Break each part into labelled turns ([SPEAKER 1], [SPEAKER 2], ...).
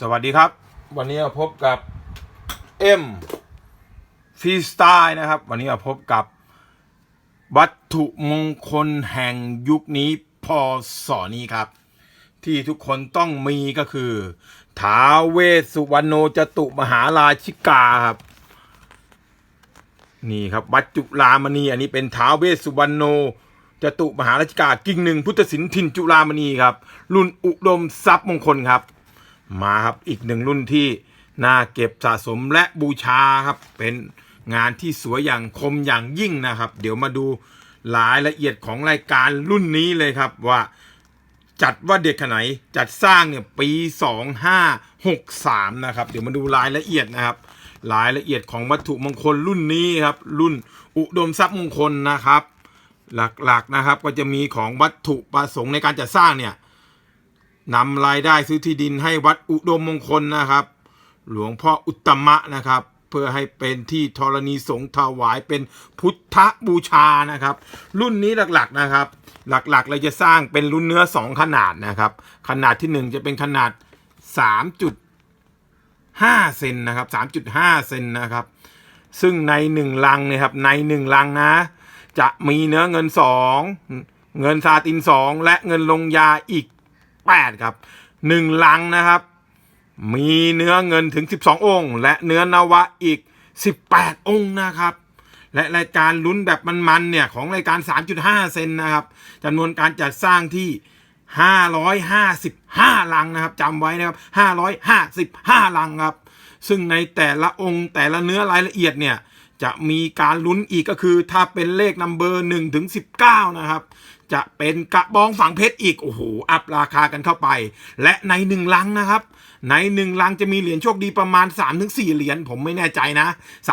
[SPEAKER 1] สวัสดีครับ วันนี้มาพบกับเอ็มฟรีสไตล์นะครับ วันนี้มาพบกับวัตถุมงคลแห่งยุคนี้พอสอนี้ครับ ที่ทุกคนต้องมีก็คือท้าเวสุวรรณโนจตุมหาราชิกาครับ นี่ครับวัดจุลามณีอันนี้เป็นท้าเวสุวรรณโนจตุมหาราชิกากิ่งหนึ่งพุทธศิลป์ถิ่นจุลามณีครับ รุ่นอุดมทรัพย์มงคลครับ มาครับอีกหนึ่งรุ่นที่น่าเก็บสะสมและบูชาครับ เป็นงานที่สวยอย่างคมอย่างยิ่งนะครับ เดี๋ยวมาดูรายละเอียดของรายการรุ่นนี้เลยครับว่าจัดว่าเด็กขนาดไหนจัดสร้างเนี่ยปี 2563 นะครับ เดี๋ยวมาดูรายละเอียดนะครับ รายละเอียดของวัตถุมงคลรุ่นนี้ครับ รุ่นอุดมทรัพย์มงคลนะครับ หลักๆนะครับก็จะมีของวัตถุประสงค์ในการจัดสร้างเนี่ย นำรายได้ซื้อที่ดินให้วัดอุดมมงคลนะครับ หลวงพ่ออุตมะนะครับ เพื่อให้เป็นที่ธรณีสงฆ์ถวายเป็นพุทธบูชานะครับ รุ่นนี้หลักๆนะครับ หลักๆเราจะสร้างเป็นรุ่นเนื้อ 2 ขนาดนะครับ ขนาดที่ 1 จะเป็นขนาด 3.5เซนนะครับ3.5เซนนะครับ ซึ่งใน1ลังนี่ยครับใน1ลังนะ จะมีเนื้อเงิน 2 เงินซาติน 2 และเงินลงยาอีก 8 ครับ 1 ลังนะครับ มีเนื้อเงินถึง 12 องค์ และเนื้อนวะอีก 18 องค์นะครับและรายการลุ้นแบบมันๆเนี่ยของรายการ 3.5 เซนนะครับจำนวนการจัดสร้างที่ 555 ลังนะครับจำไว้นะครับ 555 ลังครับ ซึ่งในแต่ละองค์แต่ละเนื้อรายละเอียดเนี่ยจะมีการลุ้นอีกก็คือถ้าเป็นเลขนัมเบอร์1ถึง19 นะครับ จะเป็นกระบองฝังเพชรอีก โอ้โห อัพราคากันเข้าไป และในหนึ่งลังนะครับ ในหนึ่งลังจะมีเหรียญโชคดีประมาณ 3-4 เหรียญผมไม่แน่ใจนะ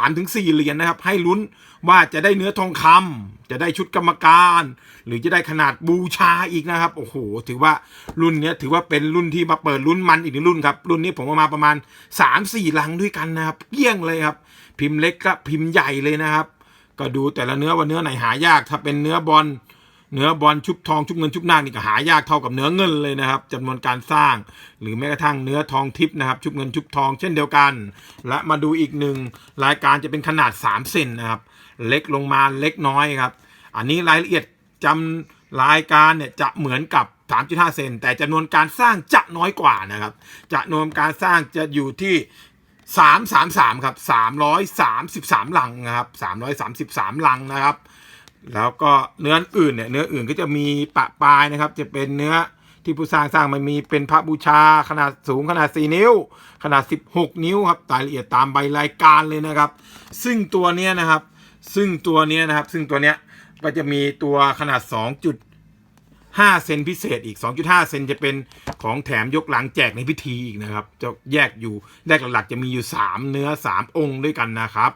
[SPEAKER 1] 3-4 เหรียญนะครับ ให้ลุ้นว่าจะได้เนื้อทองคำจะได้ชุดกรรมการ หรือจะได้ขนาดบูชาอีกนะครับ โอ้โห ถือว่ารุ่นนี้ถือว่าเป็นรุ่นที่มาเปิดรุ่นมันอีกหนึ่งรุ่นครับ รุ่นนี้ผมเอามาประมาณ 3-4 ลังด้วยกันนะครับเกลี้ยงเลยครับ พิมพ์เล็กกับพิมพ์ใหญ่เลยนะครับ ก็ดูแต่ละเนื้อว่าเนื้อไหนหายาก ถ้าเป็นเนื้อบอล เนื้อบอลชุบทองชุบเงินชุบนาคนี่ก็หายากเท่ากับเนื้อเงินเลยนะครับจำนวนการสร้าง หรือแม้กระทั่งเนื้อทองทิพย์นะครับ ชุบเงินชุบทองเช่นเดียวกัน และมาดูอีกหนึ่งรายการจะเป็นขนาด 3 เซนนะครับ เล็กลงมาเล็กน้อยครับ อันนี้รายละเอียดจำรายการเนี่ยจะเหมือนกับ 3.5 เซนแต่จำนวนการสร้างจะน้อยกว่านะครับจำนวนการสร้างจะอยู่ที่333ครับ333ลังนะครับ333ลังนะครับ แล้วก็เนื้ออื่นเนี่ยเนื้ออื่นก็จะมีปะปลายนะครับ จะเป็นเนื้อที่ผู้สร้างสร้างมันมีเป็นพระบูชาขนาดสูงขนาด 4 นิ้ว ขนาด 16 นิ้วครับรายละเอียดตามใบรายการเลยนะครับ ซึ่งตัวเนี้ยนะครับ ซึ่งตัวเนี้ยนะครับ ซึ่งตัวเนี้ยก็จะมีตัวขนาด 2.5 เซนพิเศษอีก 2.5 เซนจะเป็นของแถมยกหลังแจกในพิธีอีกนะครับ จะแยกอยู่แรกหลักๆจะมีอยู่ 3 เนื้อ 3 องค์ด้วยกันนะครับ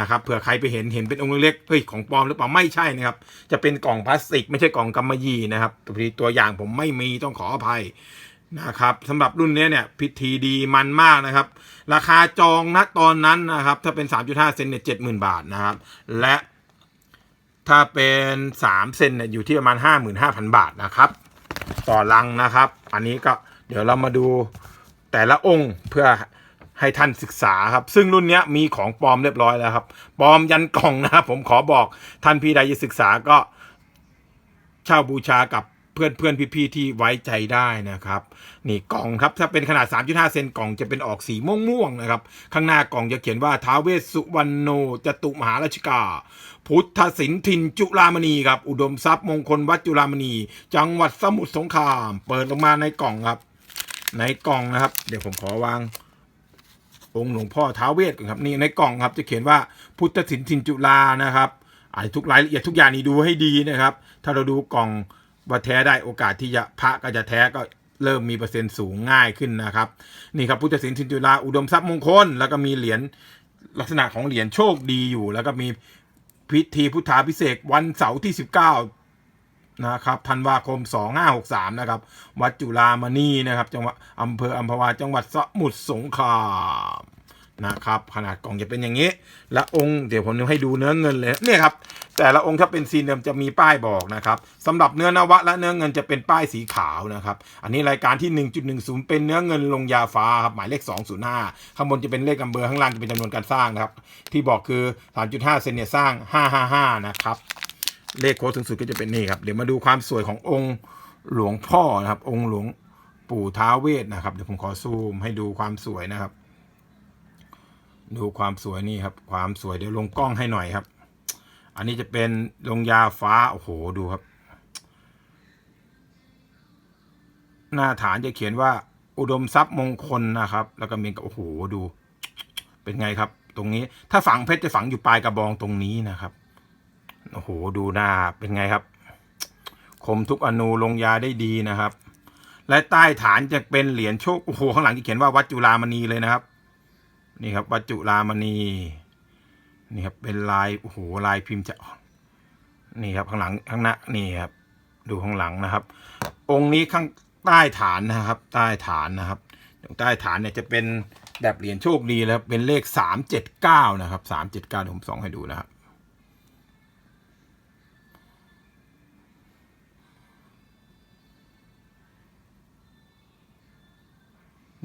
[SPEAKER 1] นะครับเผื่อใครไปเห็นเห็นเป็นองค์เล็กๆเฮ้ยของปลอมหรือเปล่าไม่ใช่นะครับ จะเป็นกล่องพลาสติก ไม่ใช่กล่องกำมะหยี่นะครับตัวตัวอย่างผมไม่มีต้องขออภัยนะครับสำหรับรุ่นนี้เนี่ยพิธีดีมันมากนะครับ ราคาจองณตอนนั้นนะครับ ถ้าเป็น 3.5 เซนเนี่ย70,000 บาทนะครับ และถ้าเป็น 3 เซนเนี่ยอยู่ที่ประมาณ 55,000 บาทนะครับ ต่อลังนะครับ อันนี้ก็เดี๋ยวเรามาดูแต่ละองค์เพื่อ ให้ท่านศึกษาครับ ซึ่งรุ่นนี้มีของปลอมเรียบร้อยแล้วครับปลอมยันกล่องนะครับผมขอบอกท่านพี่ใดจะศึกษาก็เช่าบูชากับเพื่อนเพื่อนพี่ๆที่ไว้ใจได้นะครับ นี่กล่องครับถ้าเป็นขนาด 3.5 เซนกล่องจะเป็นออกสีม่วงๆนะครับ ข้างหน้ากล่องจะเขียนว่าท้าเวสสุวรรณโนจตุมหาราชิกา พุทธศิลป์ถิ่นจุฬามณีครับ อุดมทรัพย์มงคลวัดจุฬามณี จังหวัดสมุทรสงคราม เปิดลงมาในกล่องครับ ในกล่องนะครับ เดี๋ยวผมขอวาง องค์หลวงพ่อท้าเวสก่อนครับนี่ในกล่องครับจะเขียนว่าพุทธศิลป์ินจุฬานะครับอ่านทุกรายละเอียดทุกอย่างนี้ดูให้ดีนะครับ ถ้าเราดูกล่องว่าแท้ได้โอกาสที่จะพระก็จะแท้ก็เริ่มมีเปอร์เซ็นต์สูงง่ายขึ้นนะครับนี่ครับพุทธศิลป์ถิ่นจุฬาอุดมทรัพย์มงคล แล้วก็มีเหรียญลักษณะของเหรียญโชคดีอยู่ แล้วก็มีพิธีพุทธาพิเศษวันเสาร์ที่ 19 นะครับธันวาคม 2563 นะครับ วัดจุฬามณีนะครับจังหวัดอำเภออัมพวาจังหวัดสมุทรสงครามนะครับ ขนาดกล่องจะเป็นอย่างนี้และองค์เดี๋ยวผมจะให้ดูเนื้อเงินเลยเนี่ยครับ แต่ละองค์ถ้าเป็นซีนเดิมจะมีป้ายบอกนะครับสำหรับเนื้อนวะและเนื้อเงินจะเป็นป้ายสีขาวนะครับ อันนี้รายการที่ 1.10 เป็นเนื้อเงินลงยาฟ้าครับหมายเลข 205 ข้างบนจะเป็นเลขอำเบอร์ข้างล่างจะเป็นจำนวนการสร้างนะครับ ที่บอกคือ 3.5 เซนเนี่ยสร้าง 555 นะครับ เลขโค้ดสูงสุดก็จะเป็นนี่ครับ เดี๋ยวมาดูความสวยขององค์หลวงพ่อนะครับ องค์หลวงปู่ท้าเวทนะครับ เดี๋ยวผมขอซูมให้ดูความสวยนะครับ ดูความสวยนี่ครับ ความสวยเดี๋ยวลงกล้องให้หน่อยครับ อันนี้จะเป็นลงยาฟ้าโอ้โหดูครับ หน้าฐานจะเขียนว่าอุดมทรัพย์มงคลนะครับ แล้วก็มีโอ้โหดู เป็นไงครับ ตรงนี้ถ้าฝังเพชรจะฝังอยู่ปลายกระบองตรงนี้นะครับ โอ้โหดูหน้าเป็นไงครับ คมทุกอนูลงยาได้ดีนะครับ และใต้ฐานจะเป็นเหรียญโชคโอ้โหข้างหลังจะเขียนว่าวัดจุฬามณีเลยนะครับ นี่ครับ วัดจุฬามณีนี่ครับเป็นลายโอ้โหลายพิมพ์จะนี่ครับข้างหลังข้างหน้านี่ครับ ดูข้างหลังนะครับ องค์นี้ข้างใต้ฐานนะครับ ใต้ฐานนะครับใต้ฐานเนี่ยจะเป็นแบบเหรียญโชคดีแล้วเป็นเลขสามเจ็ดเก้านะครับสามเจ็ดเก้าเดี๋ยวผมส่องให้ดูนะครับ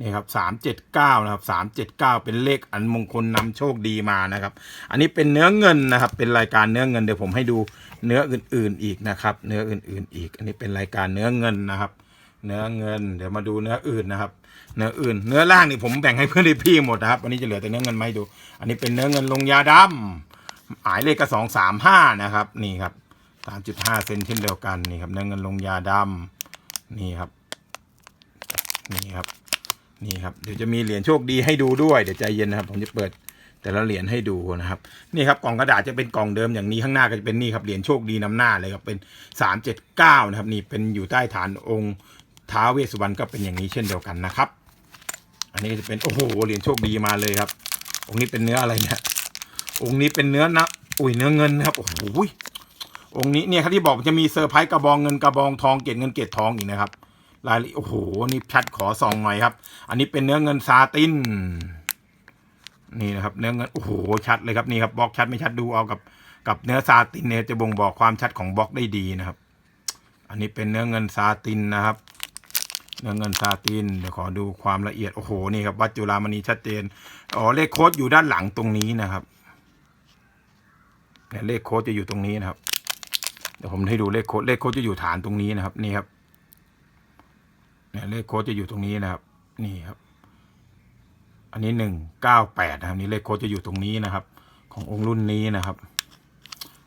[SPEAKER 1] นี่ครับสามเจ็ดเก้านะครับสามเจ็ดเก้าเป็นเลขอันมงคลนำโชคดีมานะครับ อันนี้เป็นเนื้อเงินนะครับ เป็นรายการเนื้อเงินเดี๋ยวผมให้ดูเนื้ออื่น ๆอีกนะครับ เนื้ออื่น ๆ อีก อันนี้เป็นรายการเนื้อเงินนะครับเนื้อเงินเดี๋ยวมาดูเนื้ออื่นนะครับ เนื้ออื่น เนื้อล่างนี่ผมแบ่งให้เพื่อนพี่หมดนะครับวันนี้จะเหลือแต่เนื้อเงินมาให้ดู อันนี้เป็นเนื้อเงินลงยาดำหมายเลขก็สองสามห้านะครับ นี่ครับสามจุดห้าเซนเช่นเดียวกันนี่ครับ เนื้อเงินลงยาดำนี่ครับ นี่ครับ นี่ครับเดี๋ยวจะมีเหรียญโชคดีให้ดูด้วยเดี๋ยวใจเย็นนะครับ ผมจะเปิดแต่ละเหรียญให้ดูนะครับนี่ครับกล่องกระดาษจะเป็นกล่องเดิมอย่างนี้ข้างหน้าก็จะเป็นนี่ครับเหรียญโชคดีนำหน้าเลยครับเป็นสามเจ็ดเก้านะครับนี่เป็นอยู่ใต้ฐานองค์ท้าวเวสุวรรณก็เป็นอย่างนี้เช่นเดียวกันนะครับ อันนี้จะเป็นโอ้โหเหรียญโชคดีมาเลยครับ องค์นี้เป็นเนื้ออะไรเนี่ยองค์นี้เป็นเนื้อนะอุ้ยเนื้อเงินนะครับโอ้โหองค์นี้เนี่ยครับที่บอกจะมีเซอร์ไพรส์กระบองเงินกระบองทองเกล็ดเงินเกล็ดทองอีกนะครับ รายลี่โอ้โหนี่ชัดขอส่องหน่อยครับ อันนี้เป็นเนื้อเงินซาตินนี่นะครับ เนื้อเงินโอ้โหชัดเลยครับนี่ครับบล็อกชัดไม่ชัดดูเอากับกับเนื้อซาตินเนี่ยจะบ่งบอกความชัดของบล็อกได้ดีนะครับ อันนี้เป็นเนื้อเงินซาตินนะครับ เนื้อเงินซาตินเดี๋ยวขอดูความละเอียดโอ้โหนี่ครับวัดจุฬามณีชัดเจนอ๋อเลขโค้ดอยู่ด้านหลังตรงนี้นะครับเนี่ยเลขโค้ดจะอยู่ตรงนี้นะครับเดี๋ยวผมให้ดูเลขโค้ดเลขโค้ดจะอยู่ฐานตรงนี้นะครับ นี่ครับ เนี่ยเลขโค้ดจะอยู่ตรงนี้นะครับ นี่ครับ อันนี้หนึ่งเก้าแปดนะครับ นี่เลขโค้ดจะอยู่ตรงนี้นะครับ ขององค์รุ่นนี้นะครับ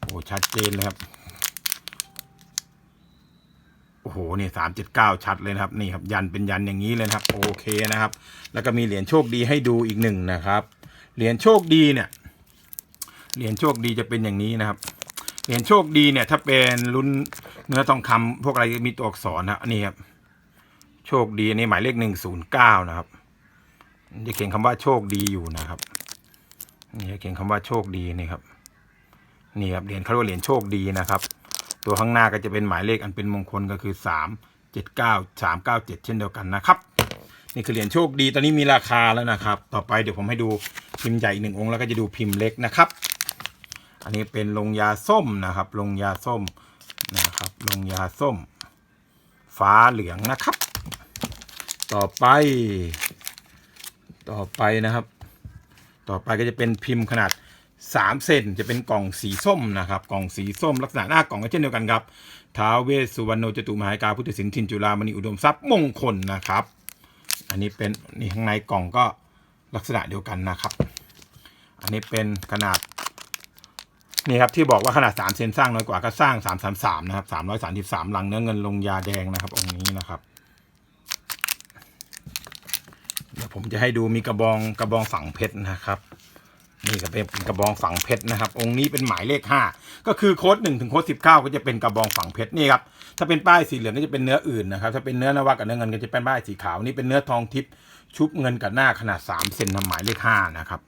[SPEAKER 1] โอ้ชัดเจนเลยครับ โอ้โหนี่สามเจ็ดเก้าชัดเลยนะครับ นี่ครับ ยันเป็นยันอย่างนี้เลยครับ โอเคนะครับ แล้วก็มีเหรียญโชคดีให้ดูอีกหนึ่งนะครับ เหรียญโชคดีเนี่ย เหรียญโชคดีจะเป็นอย่างนี้นะครับเหรียญโชคดีเนี่ย ถ้าเป็นรุ่นเนื้อทองคำพวกอะไรมีตัวอักษรนะนี่ครับ โชคดีอันนี้หมายเลขหนึ่งศูนย์เก้านะครับจะเขียนคำว่าโชคดีอยู่นะครับนี่จะเขียนคำว่าโชคดีนี่ครับนี่ครับเหรียญเขาเรียกเหรียญโชคดีนะครับ ตัวข้างหน้าก็จะเป็นหมายเลขอันเป็นมงคลก็คือสามเจ็ดเก้าสามเก้าเจ็ดเช่นเดียวกันนะครับนี่คือเหรียญโชคดีตอนนี้มีราคาแล้วนะครับ ต่อไปเดี๋ยวผมให้ดูพิมพ์ใหญ่หนึ่งองค์แล้วก็จะดูพิมพ์เล็กนะครับ อันนี้เป็นลงยาส้มนะครับลงยาส้มนะครับลงยาส้ม ฟ้าเหลืองนะครับ ต่อไป ต่อไปนะครับ ต่อไปก็จะเป็นพิมพ์ขนาด3เซนจะเป็นกล่องสีส้มนะครับ กล่องสีส้มลักษณะหน้ากล่องก็เช่นเดียวกันครับท้าวเวสสุวรรณโนจตุมหายกาพุทธสินทินจุฬามณีอุดมทรัพย์มงคลนะครับ อันนี้เป็นนี่ข้างในกล่องก็ลักษณะเดียวกันนะครับ อันนี้เป็นขนาดนี่ครับที่บอกว่าขนาด3เซนสร้างน้อยกว่าก็สร้าง 333 นะครับ 333ลังเนื้อเงินลงยาแดงนะครับองค์นี้นะครับ เดี๋ยว ผมจะให้ดูมีกระบองกระบองฝังเพชรนะครับ นี่ก็เป็นกระบองฝังเพชรนะครับ องค์นี้เป็นหมายเลขห้าก็คือโค้ดหนึ่งถึงโค้ดสิบเก้าก็จะเป็นกระบองฝังเพชรนี่ครับถ้าเป็นป้ายสีเหลืองก็จะเป็นเนื้ออื่นนะครับถ้าเป็นเนื้อนวะกับเนื้อเงินก็จะเป็นป้ายสีขาวนี่เป็นเนื้อทองทิพย์ชุบเงินกับหน้าขนาดสามเซนทำหมายเลขห้านะครับ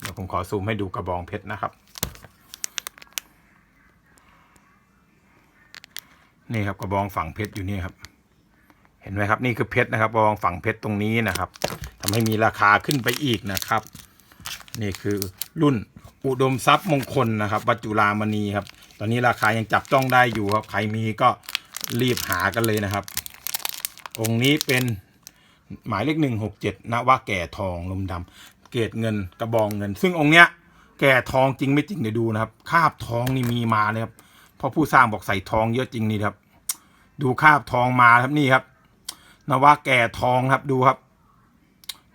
[SPEAKER 1] เดี๋ยวผมขอซูมให้ดูกระบองเพชรนะครับนี่ครับกระบองฝังเพชรอยู่นี่ครับ เห็นไหมครับนี่คือเพชรนะครับกระบองฝังเพชรตรงนี้นะครับทำให้มีราคาขึ้นไปอีกนะครับ นี่คือรุ่นอุดมทรัพย์มงคลนะครับ วัจุฬามณีครับ ตอนนี้ราคายังจับต้องได้อยู่ครับ ใครมีก็รีบหากันเลยนะครับ องค์นี้เป็นหมายเลขหนึ่งหกเจ็ดนวะแก่ทองลมดำเกรดเงินกระบองเงิน ซึ่งองค์เนี้ยแก่ทองจริงไม่จริงเดี๋ยวดูนะครับ คาบทองนี่มีมาเลยครับพราะผู้สร้างบอกใส่ทองเยอะจริงนี่ครับ ดูคาบทองมาครับนี่ครับ นวะแก่ทองครับดูครับ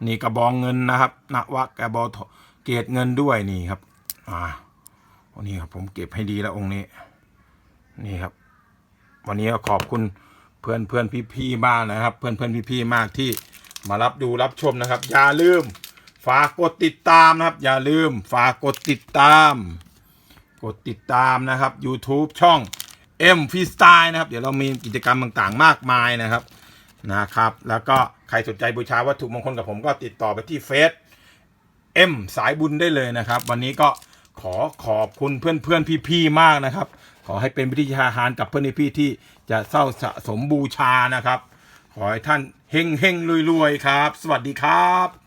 [SPEAKER 1] นี่กระบองเงินนะครับนวะแกระบอเกรดเงินด้วยนี่ครับ อ่าวันนี้ครับผมเก็บให้ดีแล้วองค์นี้ นี่ครับ วันนี้ก็ขอบคุณเพื่อนเพื่อนพี่พี่มากนะครับ เพื่อนเพื่อนพี่พี่มากที่มารับดูรับชมนะครับ อย่าลืม ฝากกดติดตามนะครับ อย่าลืม ฝากกดติดตาม กดติดตามนะครับ YouTube ช่อง M f r e e s t y l e นะครับ เดี๋ยวเรามีกิจกรรมต่างๆ มากมายนะครับ นะครับ แล้วก็ใครสนใจบูชาวัตถุมงคลกับผมก็ติดต่อไปที่เฟซเอ็มสายบุญได้เลยนะครับ วันนี้ก็ขอขอบคุณเพื่อนเพื่อนๆพี่ๆมากนะครับ ขอให้เป็นวิทยาหารกับเพื่อนพี่ที่จะเศร้าสะสมบูชานะครับ ขอให้ท่านเฮงเฮงรวยๆครับ สวัสดีครับ